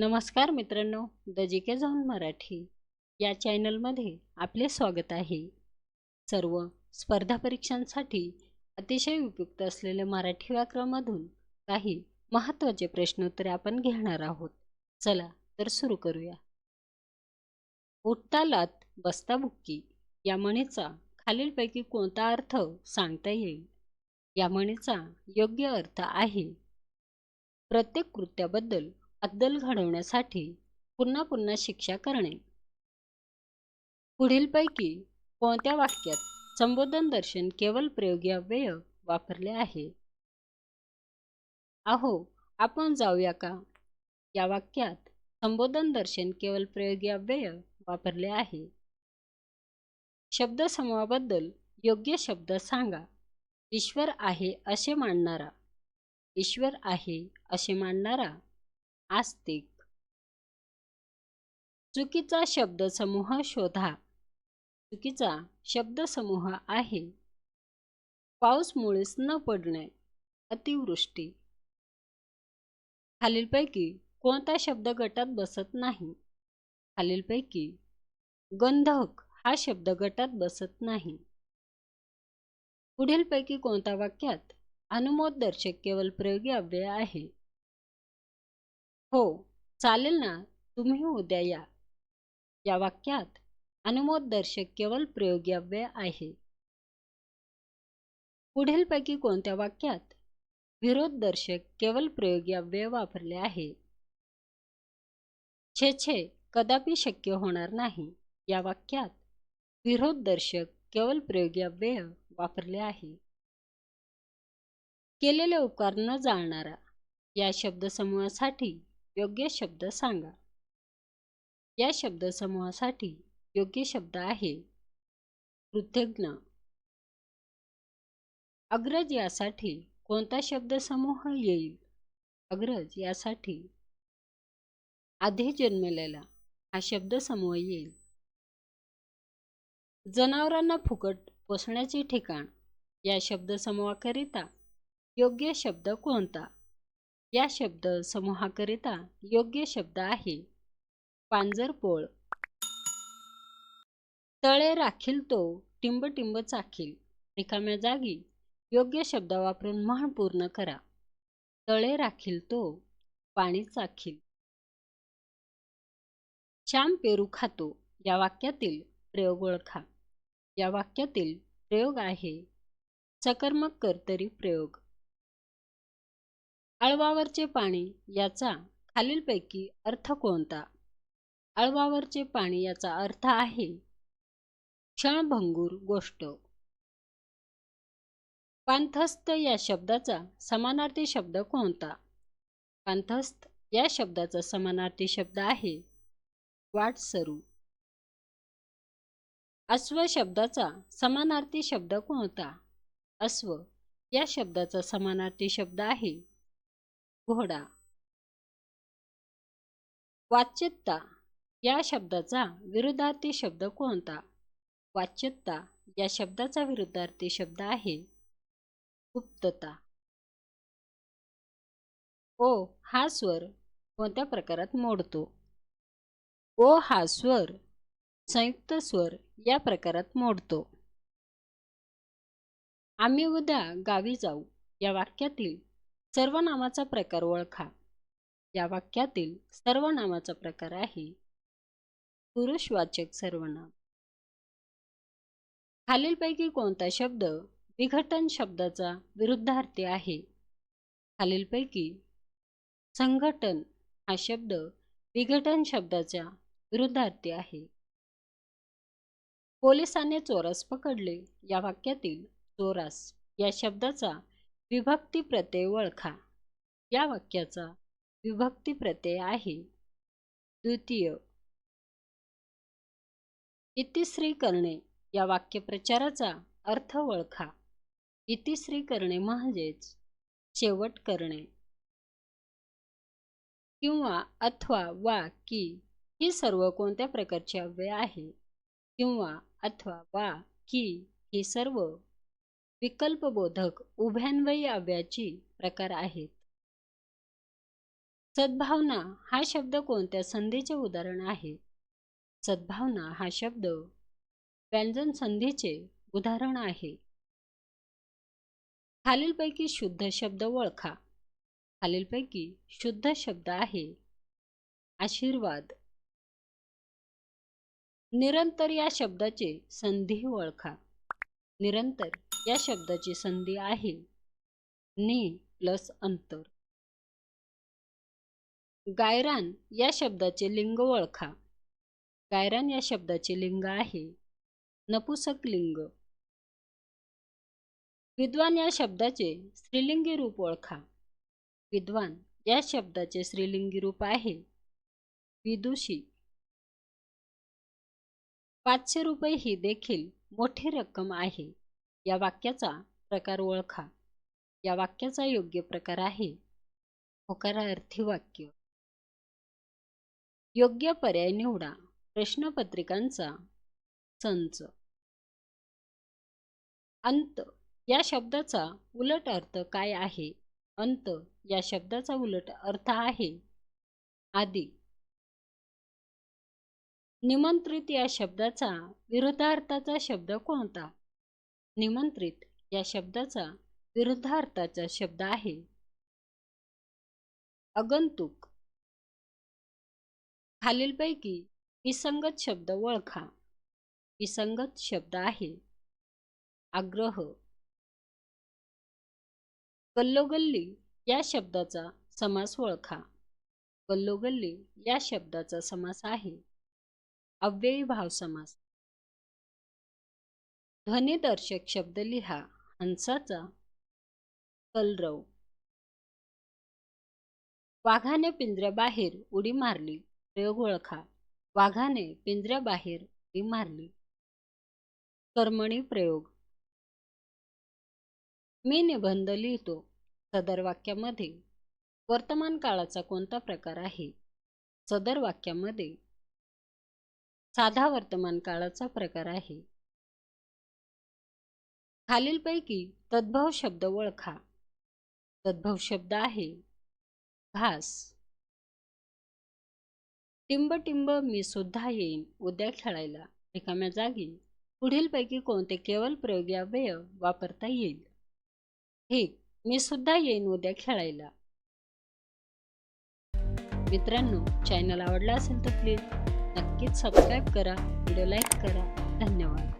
नमस्कार मित्रांनो the G K zone Marathi या चॅनलमध्ये आपले स्वागत आहे. सर्व स्पर्धा परीक्षांसाठी अतिशय उपयुक्त असलेले मराठी व्याकरणामधून काही महत्त्वाचे प्रश्नोत्तरे आपण घेणार आहोत. चला तर सुरू करूया. उठता लात बसता बुक्की या म्हणीचा खालीलपैकी कोणता अर्थ सांगता येईल? या म्हणीचा योग्य अर्थ आहे प्रत्येक कृत्याबद्दल अद्दल घडवण्यासाठी पुन्हा पुन्हा शिक्षा करणे. पुढीलपैकी कोणत्या वाक्यात संबोधन दर्शन केवळ प्रयोगी अव्यय वापरले आहे? अहो आपण जाऊया का? या वाक्यात संबोधन दर्शन केवळ प्रयोगी अव्यय वापरले आहे. शब्दसमूहाबद्दल योग्य शब्द सांगा. ईश्वर आहे असे मानणारा. ईश्वर आहे असे मानणारा आस्तिक चुकीचा शब्दसमूह शोधा. चुकीचा शब्दसमूह आहे. पाऊसमुळेच न पडणे अतिवृष्टी. खालीलपैकी कोणता शब्द गटात बसत नाही? खालीलपैकी गंधक हा शब्द गटात बसत नाही. पुढीलपैकी कोणत्या वाक्यात अनुमोददर्शक केवळ प्रयोगी अव्यय आहे? हो चालेल ना. तुम्ही उद्या या. या वाक्यात अनुमोददर्शक केवळ प्रयोगव्य आहे. पुढीलपैकी कोणत्या वाक्यात विरोध दर्शक केवळ प्रयोगी वापरले आहे? छे छे कदापि शक्य होणार नाही. या वाक्यात विरोध दर्शक केवळ प्रयोगव्यय वापरले आहे. केलेले उपकार न जाणणारा या शब्दसमूहासाठी योग्य शब्द सांगा. या शब्दसमूहासाठी योग्य शब्द आहे. कृतज्ञ अग्रज यासाठी कोणता शब्दसमूह येईल? अग्रज यासाठी आधी जन्मलेला हा शब्दसमूह येईल. जनावरांना फुकट पोसण्याचे ठिकाण या शब्दसमूहाकरिता योग्य शब्द कोणता? या शब्द समूहाकरिता योग्य शब्द आहे. पांजरपोळ. तळे राखील तो टिंब टिंब चाखील. रिकाम्या जागी योग्य शब्द वापरून म्हण पूर्ण करा. तळे राखील तो पाणी चाखील. श्याम पेरू खातो या वाक्यातील प्रयोग ओळखा. या वाक्यातील प्रयोग आहे सकर्मक कर्तरी प्रयोग. अळवावरचे पाणी याचा खालीलपैकी अर्थ कोणता? अळवावरचे पाणी याचा अर्थ आहे क्षणभंगूर गोष्ट. पांथस्थ या शब्दाचा समानार्थी शब्द कोणता? पांथस्थ या शब्दाचा समानार्थी शब्द आहे वाटसरू. अश्व शब्दाचा समानार्थी शब्द कोणता? अश्व या शब्दाचा समानार्थी शब्द आहे घोडा. वाच्यता. या शब्दाचा विरुद्धार्थी शब्द कोणता? वाच्यता. या शब्दाचा विरुद्धार्थी शब्द आहे गुप्तता. ओ हा स्वर कोणत्या प्रकारात मोडतो? ओ हा स्वर संयुक्त स्वर या प्रकारात मोडतो. आम्ही उद्या गावी जाऊ या वाक्यातील सर्वनामाचा प्रकार ओळखा. या वाक्यातील सर्वनामाचा प्रकार आहे. पुरुषवाचक सर्वनाम खालीलपैकी कोणता शब्द विघटन शब्दाचा विरुद्धार्थी आहे? खालीलपैकी संघटन हा शब्द विघटन शब्दाच्या विरुद्धार्थी आहे. पोलिसाने चोरास पकडले. या वाक्यातील चोरास या शब्दाचा विभक्ती प्रत्यय ओळखा. या वाक्याचा विभक्ती प्रत्यय आहे. द्वितीय इतिश्री करणे या वाक्यप्रचाराचा अर्थ ओळखा. इतिश्री करणे म्हणजेच शेवट करणे. किंवा अथवा वा की ही सर्व कोणत्या प्रकारची अव्यय आहे? किंवा अथवा वा की ही सर्व विकल्पबोधक उभ्यान्वयी अव्याची प्रकार आहेत. सद्भावना हा शब्द कोणत्या संधीचे उदाहरण आहे? सद्भावना हा शब्द व्यंजन संधीचे उदाहरण आहे. खालीलपैकी शुद्ध शब्द ओळखा. खालीलपैकी शुद्ध शब्द आहे. आशीर्वाद. निरंतर या शब्दाचे संधी ओळखा. निरंतर. या शब्दाची संधी आहे. ने प्लस अंतर. गायरान या शब्दाचे लिंग ओळखा. गायरान या शब्दाचे लिंग आहे. नपुसक लिंग. विद्वान या शब्दाचे स्त्रीलिंगी रूप ओळखा. विद्वान या शब्दाचे स्त्रीलिंगी रूप आहे. विदुषी. पाचशे रुपये ही देखील मोठी रक्कम आहे. या वाक्याचा प्रकार ओळखा. या वाक्याचा योग्य प्रकार आहे. होकारार्थी वाक्य. योग्य पर्याय निवडा. प्रश्नपत्रिकांचा संच. अंत. या शब्दाचा उलट अर्थ काय आहे? अंत. या शब्दाचा उलट अर्थ आहे. आदी. निमंत्रित या शब्दाचा विरुद्धार्थाचा शब्द कोणता? निमंत्रित या शब्दाचा विरुद्धार्थाचा शब्द आहे. अगंतुक. खालीलपैकी विसंगत शब्द ओळखा. विसंगत शब्द आहे. आग्रह. गल्लोगल्ली या शब्दाचा समास ओळखा. गल्लोगल्ली या शब्दाचा समास आहे. अव्ययी भाव समास ध्वनिदर्शक शब्द लिहा. हंसाचा कलरव. वाघाने पिंजऱ्याबाहेर उडी मारली. प्रयोग ओळखा. वाघाने पिंजऱ्याबाहेर उडी मारली. कर्मणी प्रयोग. मी निबंध लिहितो. सदर वाक्यामध्ये वर्तमान काळाचा कोणता प्रकार आहे? सदर वाक्यामध्ये साधा वर्तमान काळाचा प्रकार आहे. खालीलपैकी तद्भव शब्द ओळखा. तद्भव शब्द आहे घास टिंब टिंब मी सुद्धा येईन उद्या खेळायला. रिकाम्या जागी पुढीलपैकी कोणते केवळ प्रयोगी अव्यय वापरता येईल? ठीक मी सुद्धा येईन उद्या खेळायला. मित्रांनो चॅनल आवडला असेल तर प्लीज नक्कीच सबस्क्राईब करा व्हिडिओ लाईक करा. धन्यवाद.